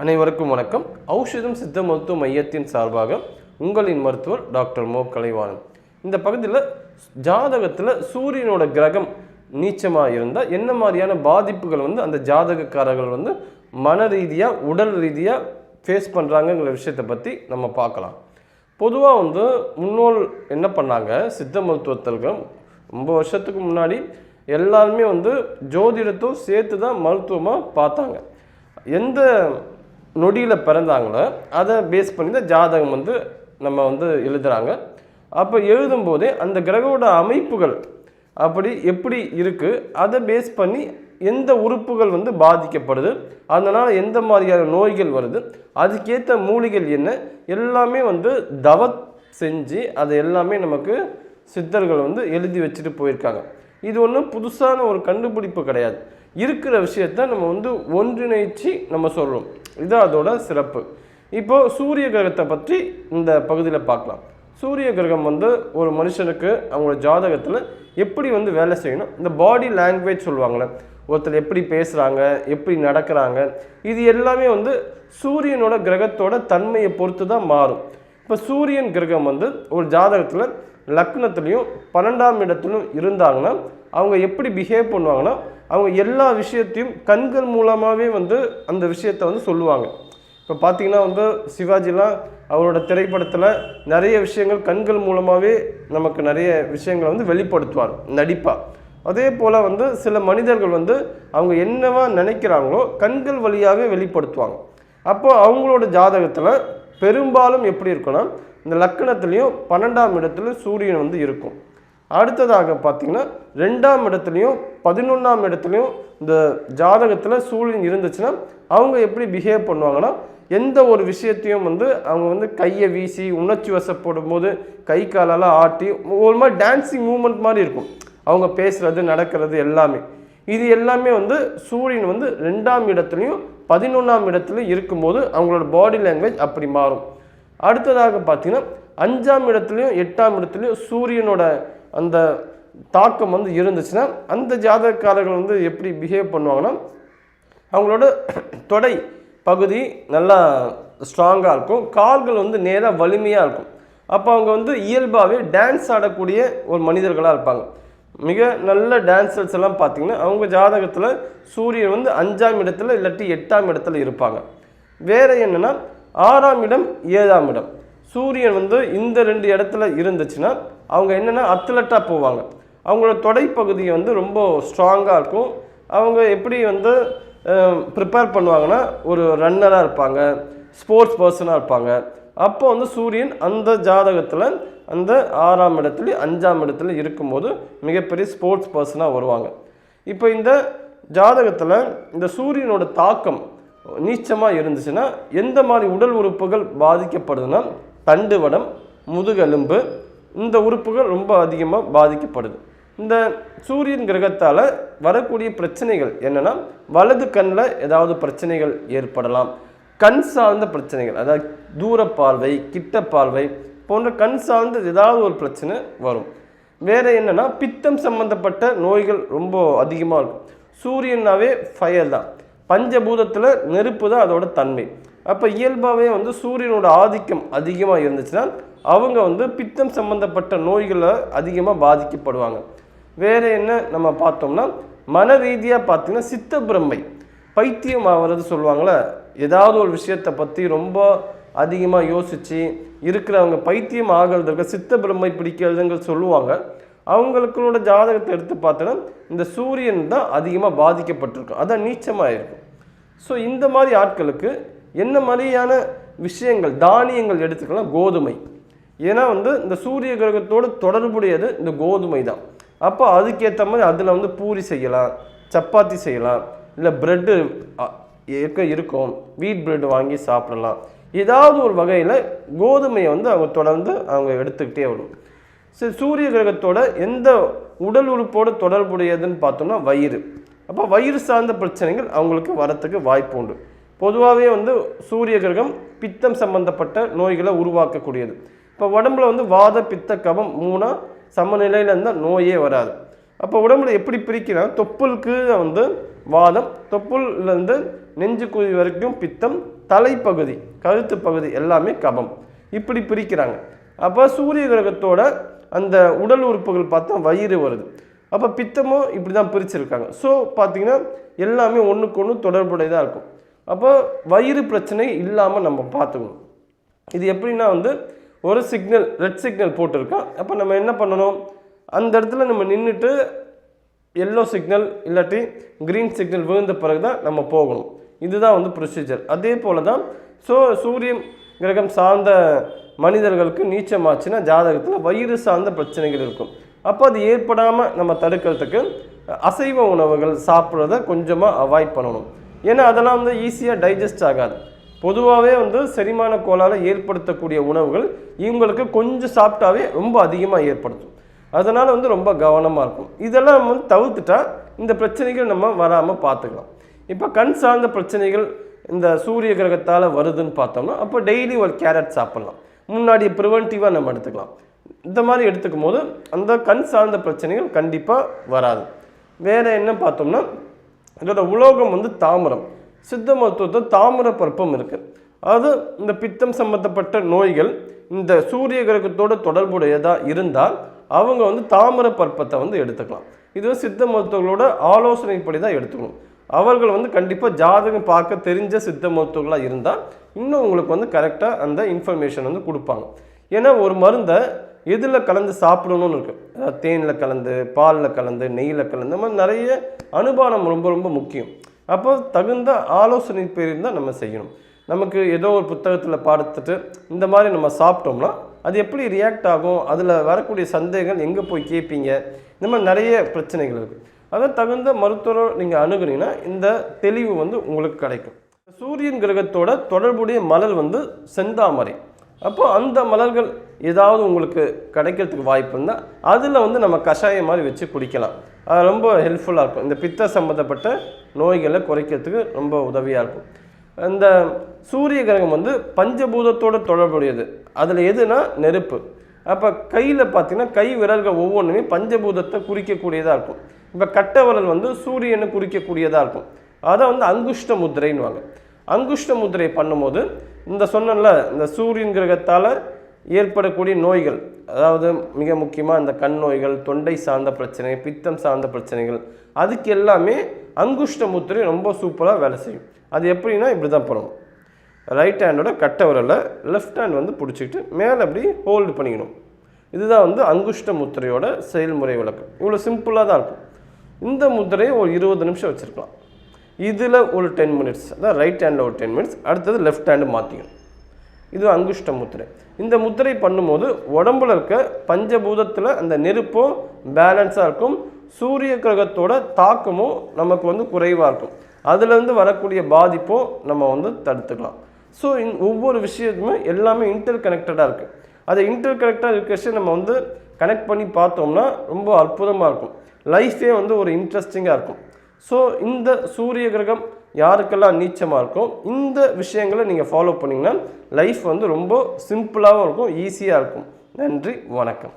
அனைவருக்கும் வணக்கம். ஔஷதம் சித்த மருத்துவ மையத்தின் சார்பாக உங்களின் மருத்துவர் டாக்டர் மோ. கலைவாணன். இந்த பகுதியில் ஜாதகத்தில் சூரியனோட கிரகம் நீச்சமாக இருந்தால் என்ன மாதிரியான பாதிப்புகள் வந்து அந்த ஜாதகக்காரர்கள் வந்து மன ரீதியாக உடல் ரீதியாக ஃபேஸ் பண்ணுறாங்கங்கிற விஷயத்தை பற்றி நம்ம பார்க்கலாம். பொதுவாக வந்து முன்னோர் என்ன பண்ணாங்க? சித்த மருத்துவத்தர்கள் ரொம்ப வருஷத்துக்கு முன்னாடி எல்லாருமே வந்து ஜோதிடத்தும் சேர்த்து தான் மருத்துவமாக பார்த்தாங்க. எந்த நொடியில் பிறந்தாங்களோ அதை பேஸ் பண்ணி தான் ஜாதகம் வந்து நம்ம வந்து எழுதுகிறாங்க அப்போ எழுதும்போதே அந்த கிரகோட அமைப்புகள் அப்படி எப்படி இருக்குது அதை பேஸ் பண்ணி எந்த உறுப்புகள் வந்து பாதிக்கப்படுது அதனால் எந்த மாதிரியான நோய்கள் வருது அதுக்கேற்ற மூலிகள் என்ன எல்லாமே வந்து தவ செஞ்சு அதை எல்லாமே நமக்கு சித்தர்கள் வந்து எழுதி வச்சுட்டு போயிருக்காங்க. இது ஒன்றும் புதுசான ஒரு கண்டுபிடிப்பு கிடையாது. இருக்கிற விஷயத்த நம்ம வந்து ஒன்றிணைச்சு நம்ம சொல்கிறோம் இதுதான் அதோட சிறப்பு. இப்போ சூரிய கிரகத்தை பற்றி இந்த பகுதியில் பார்க்கலாம். சூரிய கிரகம் வந்து ஒரு மனுஷனுக்கு அவங்களோட ஜாதகத்தில் எப்படி வந்து வேலை செய்யணும் இந்த பாடி லாங்குவேஜ் சொல்லுவாங்களே ஒருத்தர் எப்படி பேசுகிறாங்க எப்படி நடக்கிறாங்க இது எல்லாமே வந்து சூரியனோட கிரகத்தோட தன்மையை பொறுத்து தான் மாறும். இப்போ சூரியன் கிரகம் வந்து ஒரு ஜாதகத்தில் லக்னத்துலேயும் பன்னெண்டாம் இடத்துலையும் இருந்தாங்கன்னா அவங்க எப்படி பிஹேவ் பண்ணுவாங்கன்னா அவங்க எல்லா விஷயத்தையும் கண்கள் மூலமாகவே வந்து அந்த விஷயத்த வந்து சொல்லுவாங்க. இப்போ பார்த்தீங்கன்னா வந்து சிவாஜிலாம் அவரோட திரைப்படத்தில் நிறைய விஷயங்கள் கண்கள் மூலமாகவே நமக்கு நிறைய விஷயங்களை வந்து வெளிப்படுத்துவார் நடிப்பாக அதே போல் வந்து சில மனிதர்கள் வந்து அவங்க என்னவா நினைக்கிறாங்களோ கண்கள் வழியாகவே வெளிப்படுத்துவாங்க. அப்போ அவங்களோட ஜாதகத்தில் பெரும்பாலும் எப்படி இருக்குன்னா இந்த லக்கணத்துலேயும் பன்னெண்டாம் இடத்துல சூரியன் வந்து இருக்கும். அடுத்ததாக பார்த்தீங்கன்னா ரெண்டாம் இடத்துலையும் பதினொன்றாம் இடத்துலையும் இந்த ஜாதகத்தில் சூரியன் இருந்துச்சுன்னா அவங்க எப்படி பிஹேவ் பண்ணுவாங்கன்னா எந்த ஒரு விஷயத்தையும் வந்து அவங்க வந்து கையை வீசி உணர்ச்சி வசப்படும் போது கை காலெல்லாம் ஆட்டி ஒரு மாதிரி டான்ஸிங் மூமெண்ட் மாதிரி இருக்கும். அவங்க பேசுகிறது நடக்கிறது எல்லாமே. இது எல்லாமே வந்து சூரியன் வந்து ரெண்டாம் இடத்துலையும் பதினொன்றாம் இடத்துலையும் இருக்கும்போது அவங்களோட பாடி லாங்குவேஜ் அப்படி மாறும். அடுத்ததாக பார்த்தீங்கன்னா அஞ்சாம் இடத்துலையும் எட்டாம் இடத்துலையும் சூரியனோட அந்த தாக்கம் வந்து இருந்துச்சுன்னா அந்த ஜாதகக்காரர்கள் வந்து எப்படி பிஹேவ் பண்ணுவாங்கன்னா அவங்களோட தொடை பகுதி நல்லா ஸ்ட்ராங்காக இருக்கும். கால்கள் வந்து நேராக வலிமையாக இருக்கும். அப்போ அவங்க வந்து இயல்பாகவே டான்ஸ் ஆடக்கூடிய ஒரு மனிதர்களாக இருப்பாங்க. மிக நல்ல டான்சர்ஸ் எல்லாம் பார்த்தீங்கன்னா அவங்க ஜாதகத்தில் சூரியன் வந்து அஞ்சாம் இடத்துல இல்லாட்டி எட்டாம் இடத்துல இருப்பாங்க. வேறு என்னென்னா ஆறாம் இடம் ஏழாம் இடம். சூரியன் வந்து இந்த ரெண்டு இடத்துல இருந்துச்சுன்னா அவங்க என்னென்னா அத்லட்டாக போவாங்க. அவங்களோட தொடைப்பகுதி வந்து ரொம்ப ஸ்ட்ராங்காக இருக்கும். அவங்க எப்படி வந்து ப்ரிப்பேர் பண்ணுவாங்கன்னா ஒரு ரன்னராக இருப்பாங்க ஸ்போர்ட்ஸ் பர்சனாக இருப்பாங்க. அப்போ வந்து சூரியன் அந்த ஜாதகத்தில் அந்த ஆறாம் இடத்துல அஞ்சாம் இடத்துல இருக்கும்போது மிகப்பெரிய ஸ்போர்ட்ஸ் பர்சனாக வருவாங்க. இப்போ இந்த ஜாதகத்தில் இந்த சூரியனோட தாக்கம் நீச்சமாக இருந்துச்சுன்னா எந்த மாதிரி உடல் உறுப்புகள் பாதிக்கப்படுதுன்னா தண்டுவடம் முதுகெலும்பு இந்த உறுப்புகள் ரொம்ப அதிகமாக பாதிக்கப்படுது. இந்த சூரியன் கிரகத்தால் வரக்கூடிய பிரச்சனைகள் என்னென்னா வலது கண்ணில் ஏதாவது பிரச்சனைகள் ஏற்படலாம். கண் சார்ந்த பிரச்சனைகள் அதாவது தூர பார்வை கிட்ட பார்வை போன்ற கண் சார்ந்த ஏதாவது ஒரு பிரச்சனை வரும். வேறு என்னென்னா பித்தம் சம்மந்தப்பட்ட நோய்கள் ரொம்ப அதிகமாக இருக்கும். சூரியனாவே ஃபயர் தான். பஞ்சபூதத்தில் நெருப்பு தான் அதோட தன்மை. அப்போ இயல்பாகவே வந்து சூரியனோட ஆதிக்கம் அதிகமாக இருந்துச்சுன்னா அவங்க வந்து பித்தம் சம்மந்தப்பட்ட நோய்களை அதிகமாக பாதிக்கப்படுவாங்க. வேறு என்ன நம்ம பார்த்தோம்னா மன ரீதியாக பார்த்தீங்கன்னா சித்த பிரம்மை பைத்தியம் ஆகிறது சொல்லுவாங்களே ஏதாவது ஒரு விஷயத்தை பற்றி ரொம்ப அதிகமாக யோசித்து இருக்கிறவங்க பைத்தியம் ஆகிறதுக்கு சித்த பிரம்மை பிடிக்கிறதுங்க சொல்லுவாங்க. அவங்களுக்களோட ஜாதகத்தை எடுத்து பார்த்தோன்னா இந்த சூரியன் தான் அதிகமாக பாதிக்கப்பட்டிருக்கும். அதான் நீச்சமாக இருக்கும் ஸோ இந்த மாதிரி ஆட்களுக்கு என்ன மாதிரியான விஷயங்கள் தானியங்கள் எடுத்துக்கலாம்? கோதுமை. ஏன்னா வந்து இந்த சூரிய கிரகத்தோடு தொடர்புடையது இந்த கோதுமை தான். அப்போ அதுக்கேற்ற மாதிரி அதில் வந்து பூரி செய்யலாம் சப்பாத்தி செய்யலாம் இல்லை ப்ரெட்டு இருக்க இருக்கும். வீட் ப்ரெட் வாங்கி சாப்பிடலாம். ஏதாவது ஒரு வகையில் கோதுமையை வந்து அவங்க தொடர்ந்து அவங்க எடுத்துக்கிட்டே வரும். சரி சூரிய கிரகத்தோட எந்த உடல் உறுப்போடு தொடர்புடையதுன்னு பார்த்தோம்னா வயிறு. அப்போ வயிறு சார்ந்த பிரச்சனைகள் அவங்களுக்கு வரத்துக்கு வாய்ப்பு உண்டு. பொதுவாகவே வந்து சூரிய கிரகம் பித்தம் சம்பந்தப்பட்ட நோய்களை உருவாக்கக்கூடியது. இப்போ உடம்புல வந்து வாத பித்த கபம் மூணாக சமநிலையில் இருந்தால் நோயே வராது. அப்போ உடம்புல எப்படி பிரிக்கிறாங்க தொப்புளுக்கு வந்து வாதம் தொப்புள்லேருந்து நெஞ்சு குழி வரைக்கும் பித்தம் தலைப்பகுதி கழுத்து பகுதி எல்லாமே கபம். இப்படி பிரிக்கிறாங்க. அப்போ சூரிய கிரகத்தோட அந்த உடல் உறுப்புகள் பார்த்தா வயிறு வருது. அப்போ பித்தமும் இப்படி தான் பிரிச்சிருக்காங்க. ஸோ பார்த்தீங்கன்னா எல்லாமே ஒன்றுக்கு ஒன்று தொடர்புடையதாக இருக்கும். அப்போ வயிறு பிரச்சனை இல்லாமல் நம்ம பார்த்துக்கணும். இது எப்படின்னா வந்து ஒரு சிக்னல் ரெட் சிக்னல் போட்டிருக்கோம் அப்போ நம்ம என்ன பண்ணணும்? அந்த இடத்துல நம்ம நின்றுட்டு எல்லோ சிக்னல் இல்லாட்டி க்ரீன் சிக்னல் விழுந்த பிறகு தான் நம்ம போகணும். இதுதான் வந்து ப்ரொசீஜர் அதே போல் தான் ஸோ சூரியன் கிரகம் சார்ந்த மனிதர்களுக்கு நீச்சமாச்சுன்னா ஜாதகத்தில் வயிறு சார்ந்த பிரச்சனைகள் இருக்கும். அப்போ அது ஏற்படாமல் நம்ம தடுக்கிறதுக்கு அசைவ உணவுகள் சாப்பிட்றத கொஞ்சமாக அவாய்ட் பண்ணணும். ஏன்னா அதெல்லாம் வந்து ஈஸியாக டைஜஸ்ட் ஆகாது. பொதுவாகவே வந்து செரிமான கோளால் ஏற்படுத்தக்கூடிய உணவுகள் இவங்களுக்கு கொஞ்சம் சாப்பிட்டாவே ரொம்ப அதிகமாக ஏற்படுத்தும். அதனால் வந்து ரொம்ப கவனமாக இருக்கும். இதெல்லாம் வந்து தவிர்த்துட்டா இந்த பிரச்சனைகள் நம்ம வராமல் பார்த்துக்கலாம் இப்போ கண் சார்ந்த பிரச்சனைகள் இந்த சூரிய கிரகத்தால் வருதுன்னு பார்த்தோம்னா அப்போ டெய்லி ஒரு கேரட் சாப்பிட்லாம். முன்னாடி ப்ரிவென்டிவாக நம்ம எடுத்துக்கலாம். இந்த மாதிரி எடுத்துக்கும் போது அந்த கண் சார்ந்த பிரச்சனைகள் கண்டிப்பாக வராது. வேறு என்ன பார்த்தோம்னா இதோட உலோகம் வந்து தாமிரம். சித்த மருத்துவத்தில் தாமிர பருப்பம் இருக்குது அது இந்த பித்தம் சம்பந்தப்பட்ட நோய்கள் இந்த சூரிய கிரகத்தோட தொடர்புடையதாக இருந்தால் அவங்க வந்து தாமிர பருப்பத்தை வந்து எடுத்துக்கலாம். இது சித்த மருத்துவர்களோட ஆலோசனைப்படி தான் எடுத்துக்கணும். அவர்கள் வந்து கண்டிப்பாக ஜாதகம் பார்க்க தெரிஞ்ச சித்த மருத்துவர்களாக இருந்தால் இன்னும் உங்களுக்கு வந்து கரெக்டாக அந்த இன்ஃபர்மேஷன் வந்து கொடுப்பாங்க. ஏன்னா ஒரு மருந்தை எதில் கலந்து சாப்பிடணும்னு இருக்குது அதாவது தேனில் கலந்து பாலில் கலந்து நெய்யில் கலந்து இந்த மாதிரி நிறைய அனுபானம் ரொம்ப ரொம்ப முக்கியம். அப்போ தகுந்த ஆலோசனை பேரில் தான் நம்ம செய்யணும். நமக்கு ஏதோ ஒரு புத்தகத்தில் பார்த்துட்டு இந்த மாதிரி நம்ம சாப்பிட்டோம்னா அது எப்படி ரியாக்ட் ஆகும்? அதில் வரக்கூடிய சந்தேகங்கள் எங்கே போய் கேட்பீங்க இந்த மாதிரி நிறைய பிரச்சனைகள் இருக்குது அதை தகுந்த மருத்துவரை நீங்கள் அணுகுனீங்கன்னா இந்த தெளிவு வந்து உங்களுக்கு கிடைக்கும். சூரியன் கிரகத்தோட தொடர்புடைய மலர் வந்து செந்தாமரை. அப்போ அந்த மலர்கள் ஏதாவது உங்களுக்கு கிடைக்கிறதுக்கு வாய்ப்பு இருந்தால் அதில் வந்து நம்ம கஷாயம் மாதிரி வச்சு குடிக்கலாம். அது ரொம்ப ஹெல்ப்ஃபுல்லாக இருக்கும். இந்த பித்த சம்மந்தப்பட்ட நோய்களை குறைக்கிறதுக்கு ரொம்ப உதவியாக இருக்கும். இந்த சூரிய கிரகம் வந்து பஞ்சபூதத்தோட தொடர்புடையது. அதில் எதுனா நெருப்பு. அப்போ கையில் பார்த்தீங்கன்னா கை விரல்கள் ஒவ்வொன்றுமே பஞ்சபூதத்தை குறிக்கக்கூடியதாக இருக்கும். இப்போ கட்டை விரல் வந்து சூரியனை குறிக்கக்கூடியதாக இருக்கும். அதை வந்து அங்குஷ்ட முத்திரைன்னுவாங்க. அங்குஷ்ட முத்திரை பண்ணும்போது இந்த சொன்னல இந்த சூரியன் கிரகத்தால் ஏற்படக்கூடிய நோய்கள் அதாவது மிக முக்கியமாக இந்த கண் நோய்கள் தொண்டை சார்ந்த பிரச்சனை பித்தம் சார்ந்த பிரச்சனைகள் அதுக்கு எல்லாமே அங்குஷ்ட முத்திரை ரொம்ப சூப்பராக வேலை செய்யும். அது எப்படின்னா இப்படி தான் பண்ணணும் ரைட் ஹேண்டோட கட்டை விரலை லெஃப்ட் ஹேண்ட் வந்து பிடிச்சிக்கிட்டு மேலே அப்படி ஹோல்டு பண்ணிக்கணும். இதுதான் வந்து அங்குஷ்ட முத்திரையோட செயல்முறை விளக்கம். இவ்வளோ சிம்பிளாக தான் இருக்கும். இந்த முத்திரையை ஒரு இருபது நிமிஷம் வச்சுருக்கலாம். இதில் ஒரு டென் மினிட்ஸ் அதான் ரைட் ஹேண்டில் ஒரு டென் மினிட்ஸ் அடுத்தது லெஃப்ட் ஹேண்டு மாற்றிக்கணும் இது அங்குஷ்ட முத்திரை. இந்த முத்திரை பண்ணும்போது உடம்புல இருக்க பஞ்சபூதத்தில் அந்த நெருப்பும் பேலன்ஸாக இருக்கும். சூரிய கிரகத்தோட தாக்கமும் நமக்கு வந்து குறைவாக இருக்கும். அதுலேருந்து வரக்கூடிய பாதிப்பும் நம்ம வந்து தடுத்துக்கலாம். ஸோ இந் ஒவ்வொரு விஷயத்துமே எல்லாமே இன்டர் கனெக்டடாக இருக்குது அதை இன்டர் கனெக்டாக இருக்கிற நம்ம வந்து கனெக்ட் பண்ணி பார்த்தோம்னா ரொம்ப அற்புதமாக இருக்கும். லைஃபே வந்து ஒரு இன்ட்ரெஸ்டிங்காக இருக்கும். ஸோ இந்த சூரிய கிரகம் யாருக்கெல்லாம் நீச்சமாக இருக்கும் இந்த விஷயங்களை நீங்கள் ஃபாலோ பண்ணிங்கன்னா லைஃப் வந்து ரொம்ப சிம்பிளாகவும் இருக்கும் ஈஸியாக இருக்கும் நன்றி வணக்கம்